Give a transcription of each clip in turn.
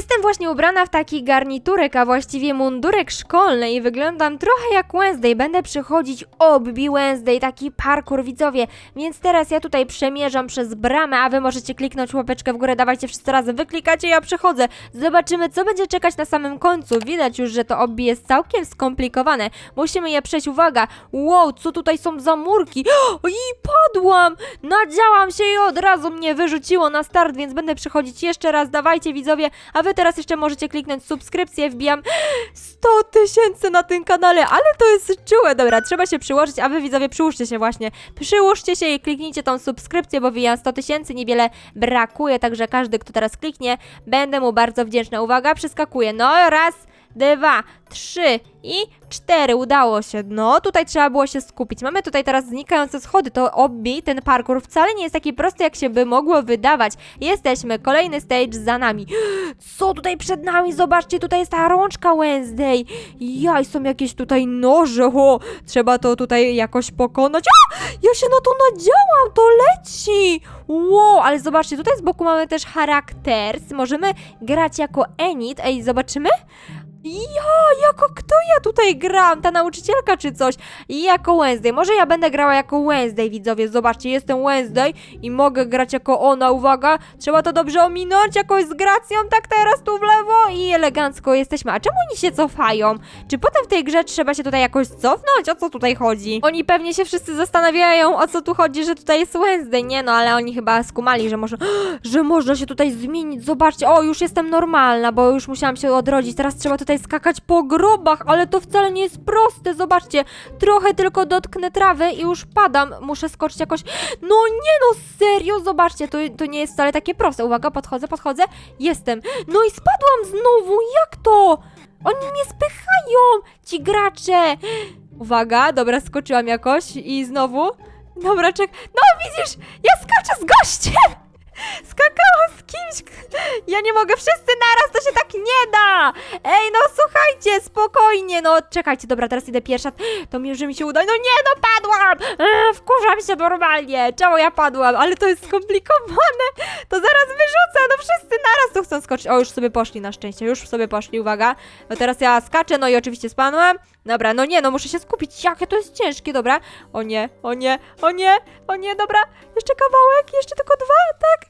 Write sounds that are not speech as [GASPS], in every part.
Jestem właśnie ubrana w taki garniturek, a właściwie mundurek szkolny i wyglądam trochę jak Wednesday. Będę przychodzić obbi Wednesday, taki parkour widzowie. Więc teraz ja tutaj przemierzam przez bramę, a wy możecie kliknąć łapeczkę w górę, dawajcie wszyscy razem, wyklikacie, ja przechodzę. Zobaczymy, co będzie czekać na samym końcu. Widać już, że to obbi jest całkiem skomplikowane. Musimy je przejść, uwaga. Wow, co tutaj są za murki? [GASPS] I padłam! Nadziałam się i od razu mnie wyrzuciło na start, więc będę przychodzić jeszcze raz. Dawajcie widzowie, a wy teraz jeszcze możecie kliknąć subskrypcję, wbijam 100 tysięcy na tym kanale, ale to jest czułe. Dobra, trzeba się przyłożyć, a wy widzowie przyłóżcie się właśnie. Przyłóżcie się i kliknijcie tą subskrypcję, bo wbijam 100 tysięcy, niewiele brakuje, także każdy, kto teraz kliknie, będę mu bardzo wdzięczna. Uwaga, przeskakuję. No, raz, dwa, trzy i cztery. Udało się. No, tutaj trzeba było się skupić. Mamy tutaj teraz znikające schody. To obbi, ten parkour wcale nie jest taki prosty, jak się by mogło wydawać. Jesteśmy. Kolejny stage za nami. [GASPS] Co tutaj przed nami? Zobaczcie, tutaj jest ta rączka Wednesday. Jaj, są jakieś tutaj noże. O, trzeba to tutaj jakoś pokonać. A! Ja się na to nadziałam, to leci. Wow, ale zobaczcie, tutaj z boku mamy też charakters. Możemy grać jako Enid. Ej, zobaczymy? Ja, jako kto ja tutaj gram? Ta nauczycielka czy coś? Jako Wednesday. Może ja będę grała jako Wednesday, widzowie. Zobaczcie, jestem Wednesday i mogę grać jako ona. Uwaga, trzeba to dobrze ominąć jakoś z gracją. Tak teraz tu w lewo i elegancko jesteśmy. A czemu oni się cofają? Czy potem w tej grze trzeba się tutaj jakoś cofnąć? O co tutaj chodzi? Oni pewnie się wszyscy zastanawiają, o co tu chodzi, że tutaj jest Wednesday. Nie no, ale oni chyba skumali, że może, [GASPS] że można się tutaj zmienić. Zobaczcie, o, już jestem normalna, bo już musiałam się odrodzić. Teraz trzeba tutaj skakać po grobach, ale to wcale nie jest proste. Zobaczcie, trochę tylko dotknę trawy i już padam. Muszę skoczyć jakoś. No nie no, serio, zobaczcie, to, to nie jest wcale takie proste. Uwaga, podchodzę, podchodzę. Jestem. No i spadłam znowu, jak to? Oni mnie spychają, ci gracze. Uwaga, dobra, skoczyłam jakoś i znowu. Dobra, czek. No widzisz, ja skaczę z gościem! Skakałam z kimś. Ja nie mogę, wszyscy naraz, to się tak nie da! Ej, no słuchajcie, spokojnie, no czekajcie, dobra, teraz idę pierwsza. To mi, że mi się uda. No nie, no padłam! Eee, wkurzam się normalnie. Czemu ja padłam? Ale to jest skomplikowane. To zaraz wyrzucę, no wszyscy naraz tu chcą skoczyć. O, już sobie poszli na szczęście, już sobie poszli, uwaga. No teraz ja skaczę, no i oczywiście spadłam. Dobra, no nie, no muszę się skupić. Jakie to jest ciężkie, dobra. O nie, o nie, o nie, o nie, dobra. Jeszcze kawałek, jeszcze tylko dwa, tak?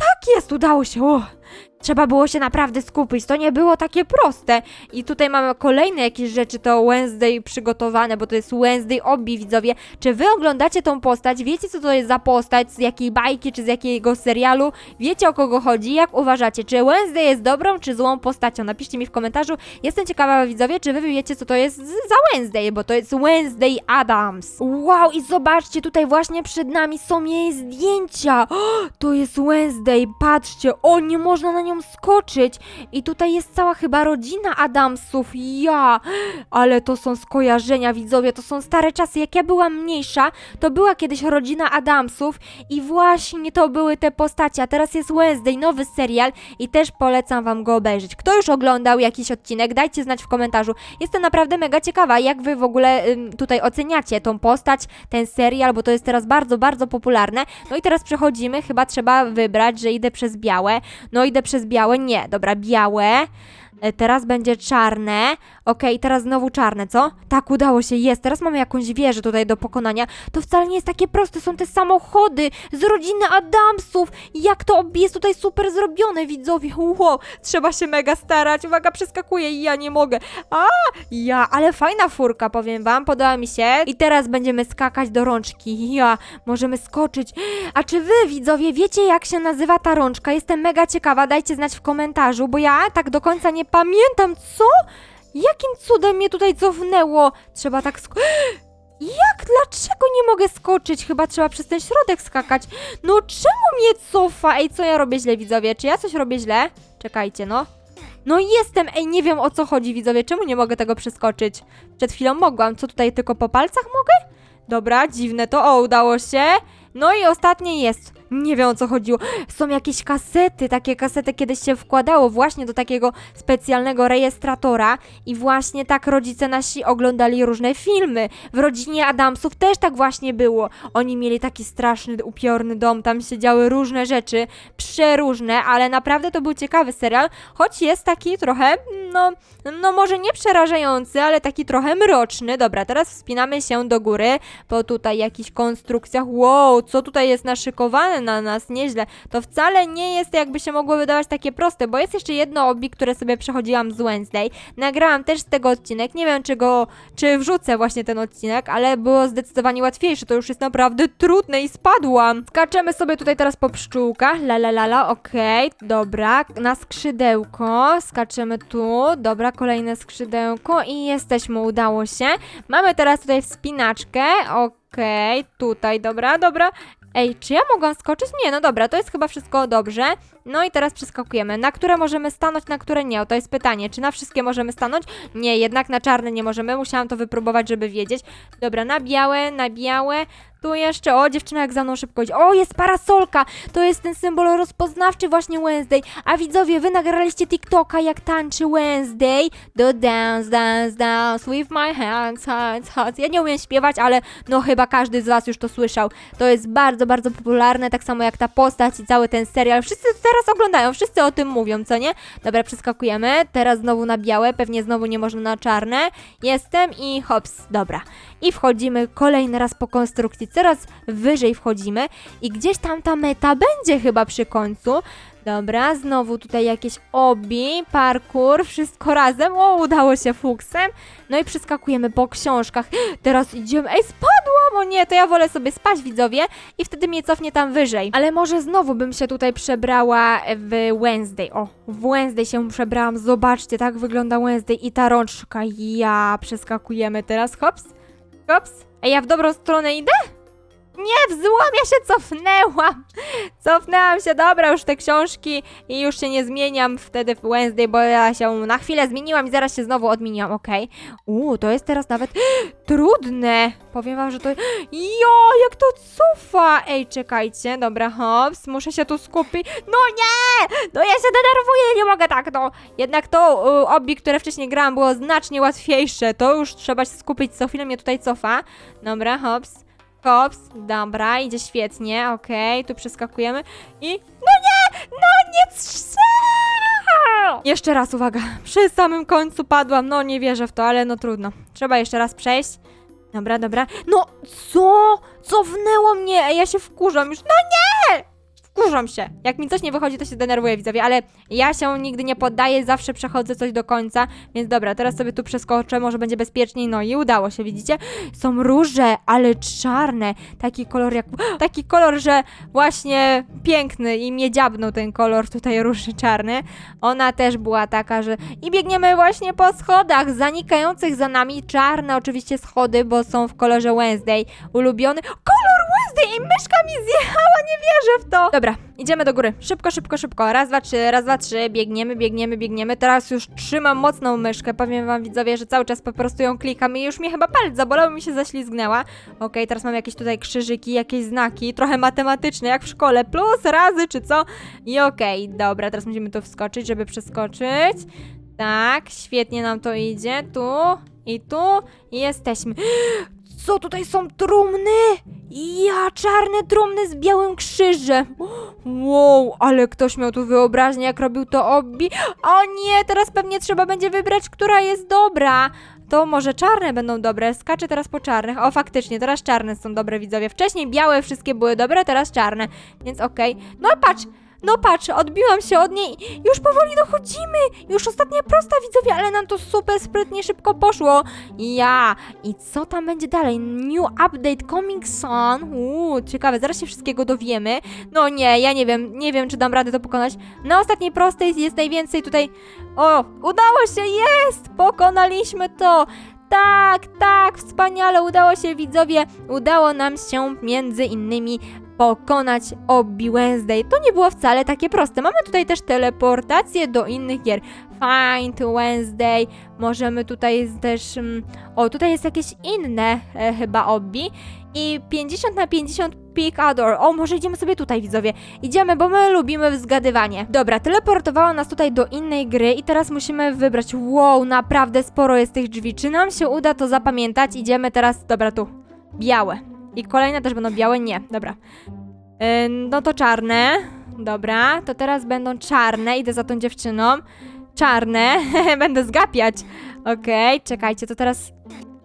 Tak jest, udało się. O. Trzeba było się naprawdę skupić, to nie było takie proste. I tutaj mamy kolejne jakieś rzeczy, to Wednesday przygotowane, bo to jest Wednesday obi widzowie. Czy wy oglądacie tą postać? Wiecie co to jest za postać, z jakiej bajki, czy z jakiego serialu? Wiecie o kogo chodzi? Jak uważacie? Czy Wednesday jest dobrą, czy złą postacią? Napiszcie mi w komentarzu. Jestem ciekawa widzowie, czy wy wiecie co to jest za Wednesday, bo to jest Wednesday Adams. Wow, i zobaczcie, tutaj właśnie przed nami są jej zdjęcia. To jest Wednesday, patrzcie, o, nie można na nią skoczyć. I tutaj jest cała chyba rodzina Adamsów, ja. Ale to są skojarzenia, widzowie, to są stare czasy. Jak ja byłam mniejsza, to była kiedyś rodzina Adamsów i właśnie to były te postacie. A teraz jest Wednesday, nowy serial i też polecam wam go obejrzeć. Kto już oglądał jakiś odcinek, dajcie znać w komentarzu. Jestem naprawdę mega ciekawa, jak wy w ogóle ym, tutaj oceniacie tą postać, ten serial, bo to jest teraz bardzo, bardzo popularne. No i teraz przechodzimy, chyba trzeba wybrać, że idę przez białe. No idę przez białe, nie, dobra, białe. E, Teraz będzie czarne. Okej, teraz znowu czarne, co? Tak, udało się, jest. Teraz mamy jakąś wieżę tutaj do pokonania. To wcale nie jest takie proste, są te samochody z rodziny Adamsów. Jak to jest tutaj super zrobione, widzowie. Wow, trzeba się mega starać. Uwaga, przeskakuję i ja nie mogę. A, ja, ale fajna furka, powiem wam, podoba mi się. I teraz będziemy skakać do rączki. Ja, możemy skoczyć. A czy wy, widzowie, wiecie jak się nazywa ta rączka? Jestem mega ciekawa, dajcie znać w komentarzu, bo ja tak do końca nie pamiętam, co? Jakim cudem mnie tutaj cofnęło? Trzeba tak sk- [GASPS] Jak? Dlaczego nie mogę skoczyć? Chyba trzeba przez ten środek skakać. No czemu mnie cofa? Ej, co ja robię źle, widzowie? Czy ja coś robię źle? Czekajcie, no. No jestem, ej, nie wiem o co chodzi, widzowie. Czemu nie mogę tego przeskoczyć? Przed chwilą mogłam. Co tutaj, tylko po palcach mogę? Dobra, dziwne to. O, udało się. No i ostatnie jest. Nie wiem o co chodziło. Są jakieś kasety, takie kasety kiedyś się wkładało właśnie do takiego specjalnego rejestratora i właśnie tak rodzice nasi oglądali różne filmy. W rodzinie Adamsów też tak właśnie było. Oni mieli taki straszny, upiorny dom, tam się działy różne rzeczy, przeróżne, ale naprawdę to był ciekawy serial, choć jest taki trochę, no, no może nie przerażający, ale taki trochę mroczny. Dobra, teraz wspinamy się do góry, po tutaj jakichś konstrukcjach. Wow, co tutaj jest naszykowane na nas, nieźle. To wcale nie jest, jakby się mogło wydawać, takie proste, bo jest jeszcze jedno obi, które sobie przechodziłam z Wednesday. Nagrałam też z tego odcinek, nie wiem czy go, czy wrzucę właśnie ten odcinek, ale było zdecydowanie łatwiejsze, to już jest naprawdę trudne i spadłam. Skaczemy sobie tutaj teraz po pszczółkach, la la la la, okej, dobra, na skrzydełko, skaczemy tu, dobra, kolejne skrzydełko i jesteśmy, udało się. Mamy teraz tutaj wspinaczkę, okej, tutaj, dobra, dobra. Ej, czy ja mogłam skoczyć? Nie, no dobra, to jest chyba wszystko dobrze. No i teraz przeskakujemy. Na które możemy stanąć, na które nie? O, to jest pytanie. Czy na wszystkie możemy stanąć? Nie, jednak na czarne nie możemy. Musiałam to wypróbować, żeby wiedzieć. Dobra, na białe, na białe. Tu jeszcze, o, dziewczyna jak za mną szybko idzie. O, jest parasolka! To jest ten symbol rozpoznawczy właśnie Wednesday. A widzowie, wy nagraliście TikToka, jak tańczy Wednesday. Do dance, dance, dance with my hands, hands, hands. Ja nie umiem śpiewać, ale no chyba każdy z was już to słyszał. To jest bardzo, bardzo popularne, tak samo jak ta postać i cały ten serial. Wszyscy to teraz oglądają, wszyscy o tym mówią, co nie? Dobra, przeskakujemy. Teraz znowu na białe, pewnie znowu nie można na czarne. Jestem i hops, dobra. I wchodzimy kolejny raz po konstrukcji, coraz wyżej wchodzimy i gdzieś tam ta meta będzie chyba przy końcu. Dobra, znowu tutaj jakieś obi, parkour, wszystko razem. O, udało się fuksem. No i przeskakujemy po książkach. [GASPS] Teraz idziemy. Ej, spadłam! O nie, to ja wolę sobie spać, widzowie, i wtedy mnie cofnie tam wyżej. Ale może znowu bym się tutaj przebrała w Wednesday. O, w Wednesday się przebrałam. Zobaczcie, tak wygląda Wednesday i ta rączka. Ja, przeskakujemy teraz. Hops, hops. Ej, ja w dobrą stronę idę? Nie, w złą ja się cofnęłam. Cofnęłam się, dobra, już te książki i już się nie zmieniam wtedy w Wednesday, bo ja się na chwilę zmieniłam i zaraz się znowu odmieniłam, okej. Uuu, to jest teraz nawet [GASPS] trudne. Powiem wam, że to... Jo, jak to cofa! Ej, czekajcie, dobra, hops, muszę się tu skupić. No nie! No ja się denerwuję, nie mogę tak, no. Jednak to y, obi, które wcześniej grałam, było znacznie łatwiejsze. To już trzeba się skupić, co chwilę mnie tutaj cofa. Dobra, hops. Hops, dobra, idzie świetnie, okej, tu przeskakujemy i... No nie! No nie strzel! Jeszcze raz, uwaga, przy samym końcu padłam, no nie wierzę w to, ale no trudno. Trzeba jeszcze raz przejść. Dobra, dobra. No, co? Cofnęło mnie, ja się wkurzam już, no nie! Wkurzam się. Jak mi coś nie wychodzi, to się denerwuję, widzowie, ale ja się nigdy nie poddaję, zawsze przechodzę coś do końca, więc dobra, teraz sobie tu przeskoczę, może będzie bezpieczniej, no i udało się, widzicie? Są róże, ale czarne, taki kolor jak, [GASPS] taki kolor, że właśnie piękny i mnie ten kolor tutaj róży czarny. Ona też była taka, że i biegniemy właśnie po schodach zanikających za nami, czarne oczywiście schody, bo są w kolorze Wednesday, ulubiony kolor Wednesday i myszka mi zjechała, nie wierzę w to. Dobra, idziemy do góry. Szybko, szybko, szybko. Raz, dwa, trzy, raz, dwa, trzy. Biegniemy, biegniemy, biegniemy. Teraz już trzymam mocną myszkę. Powiem wam widzowie, że cały czas po prostu ją klikam i już mnie chyba palec zabolał, mi się zaślizgnęła. Okej, teraz mam jakieś tutaj krzyżyki, jakieś znaki, trochę matematyczne, jak w szkole. Plus, razy, czy co? I okej, dobra, teraz musimy tu wskoczyć, żeby przeskoczyć. Tak, świetnie nam to idzie. Tu i tu i jesteśmy. Co tutaj są trumny? Ja, czarne trumny z białym krzyżem. Wow, ale ktoś miał tu wyobraźnię, jak robił to obi. O nie, teraz pewnie trzeba będzie wybrać, która jest dobra. To może czarne będą dobre. Skaczę teraz po czarnych. O, faktycznie, teraz czarne są dobre, widzowie. Wcześniej białe wszystkie były dobre, teraz czarne. Więc okej. No patrz, no patrz, odbiłam się od niej. Już powoli dochodzimy. Już ostatnia prosta, widzowie, ale nam to super sprytnie szybko poszło. Ja. I co tam będzie dalej? New update coming soon. Uuu, ciekawe, zaraz się wszystkiego dowiemy. No nie, ja nie wiem, nie wiem, czy dam radę to pokonać. Na ostatniej prostej jest najwięcej tutaj. O, udało się, jest! Pokonaliśmy to. Tak, tak, wspaniale, udało się widzowie, udało nam się między innymi pokonać Obbi Wednesday. To nie było wcale takie proste. Mamy tutaj też teleportację do innych gier. Find Wednesday. Możemy tutaj też. mm, O, tutaj jest jakieś inne e, chyba Obbi. I 50 na 50 Pick Ador. O, może idziemy sobie tutaj, widzowie. Idziemy, bo my lubimy zgadywanie. Dobra, teleportowała nas tutaj do innej gry i teraz musimy wybrać. Wow, naprawdę sporo jest tych drzwi. Czy nam się uda to zapamiętać? Idziemy teraz, dobra, tu. Białe. I kolejne też będą białe? Nie, dobra. Yy, no to czarne. Dobra, to teraz będą czarne. Idę za tą dziewczyną. Czarne. [LAUGHS] Będę zgapiać. Okej, czekajcie, to teraz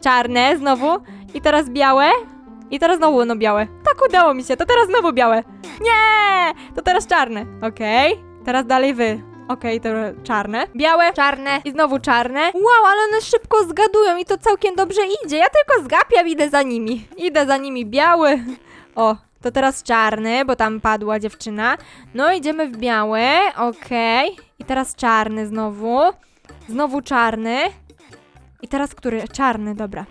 czarne znowu. I teraz białe. I teraz znowu będą białe. Tak udało mi się, to teraz znowu białe. Nie! To teraz czarne. Okej, teraz dalej wy. Okej, to czarne. Białe, czarne i znowu czarne. Wow, ale one szybko zgadują i to całkiem dobrze idzie. Ja tylko zgapiam, idę za nimi. Idę za nimi, biały. O, to teraz czarny, bo tam padła dziewczyna. No, idziemy w białe, okej. I teraz czarny znowu. Znowu czarny. I teraz który? Czarny, dobra.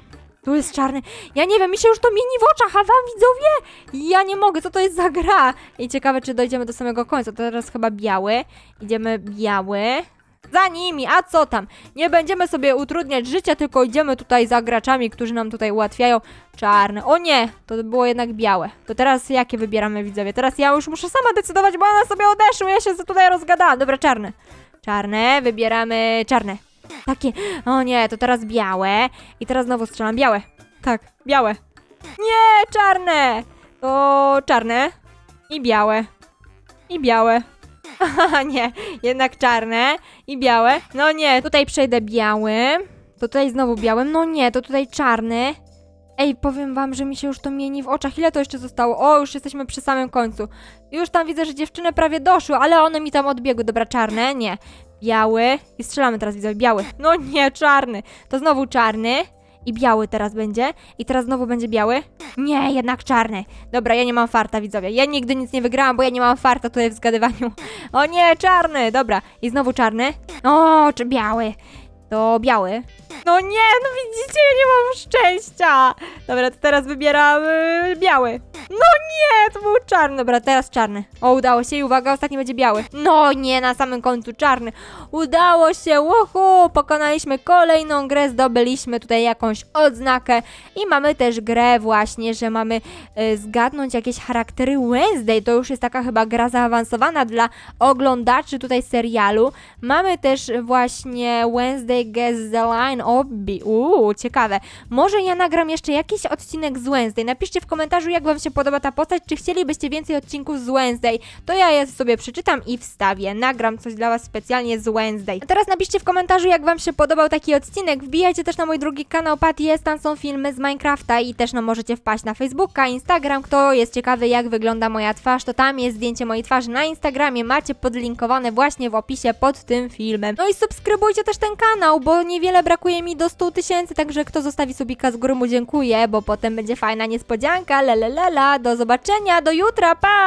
Tu jest czarny. Ja nie wiem, mi się już to mieni w oczach, a wam widzowie? Ja nie mogę, co to jest za gra? I ciekawe, czy dojdziemy do samego końca. To teraz chyba biały. Idziemy biały. Za nimi, a co tam? Nie będziemy sobie utrudniać życia, tylko idziemy tutaj za graczami, którzy nam tutaj ułatwiają. Czarne. O nie, to było jednak białe. To teraz jakie wybieramy widzowie? Teraz ja już muszę sama decydować, bo one sobie odeszły. Ja się tutaj rozgadałam. Dobra, czarne. Czarne, wybieramy czarne. Takie, o nie, to teraz białe. I teraz znowu strzelam białe. Tak, białe. Nie, czarne. To czarne. I białe. I białe. [LAUGHS] Haha, nie, jednak czarne i białe. No nie, tutaj przejdę białym. To tutaj znowu białym. No nie, to tutaj czarny. Ej, powiem wam, że mi się już to mieni w oczach. Ile to jeszcze zostało? O, już jesteśmy przy samym końcu. Już tam widzę, że dziewczyny prawie doszły, ale one mi tam odbiegły. Dobra, czarne? Nie. Biały. I strzelamy teraz, widzę, biały. No nie, czarny. To znowu czarny. I biały teraz będzie. I teraz znowu będzie biały. Nie, jednak czarny. Dobra, ja nie mam farta, widzowie. Ja nigdy nic nie wygrałam, bo ja nie mam farta tutaj w zgadywaniu. O nie, czarny. Dobra. I znowu czarny. O, czy biały. To biały. No nie, no widzicie, ja nie mam szczęścia. Dobra, to teraz wybieramy biały. No nie, to był czarny. Dobra, teraz czarny. O, udało się i uwaga, ostatni będzie biały. No nie, na samym końcu czarny. Udało się, łohu, pokonaliśmy kolejną grę, zdobyliśmy tutaj jakąś odznakę i mamy też grę właśnie, że mamy y, zgadnąć jakieś charaktery Wednesday. To już jest taka chyba gra zaawansowana dla oglądaczy tutaj serialu. Mamy też właśnie Wednesday Guess the Line Obbi. Uuu, ciekawe. Może ja nagram jeszcze jakiś odcinek z Wednesday. Napiszcie w komentarzu, jak wam się podoba ta postać, czy chcielibyście więcej odcinków z Wednesday. To ja je sobie przeczytam i wstawię. Nagram coś dla was specjalnie z Wednesday. A teraz napiszcie w komentarzu, jak wam się podobał taki odcinek. Wbijajcie też na mój drugi kanał Patty jest, tam są filmy z Minecrafta i też no możecie wpaść na Facebooka, Instagram. Kto jest ciekawy, jak wygląda moja twarz, to tam jest zdjęcie mojej twarzy na Instagramie. Macie podlinkowane właśnie w opisie pod tym filmem. No i subskrybujcie też ten kanał, bo niewiele brakuje mi do 100 tysięcy, także kto zostawi subika z góry mu dziękuję, bo potem będzie fajna niespodzianka. Lelelala, do zobaczenia, do jutra, pa!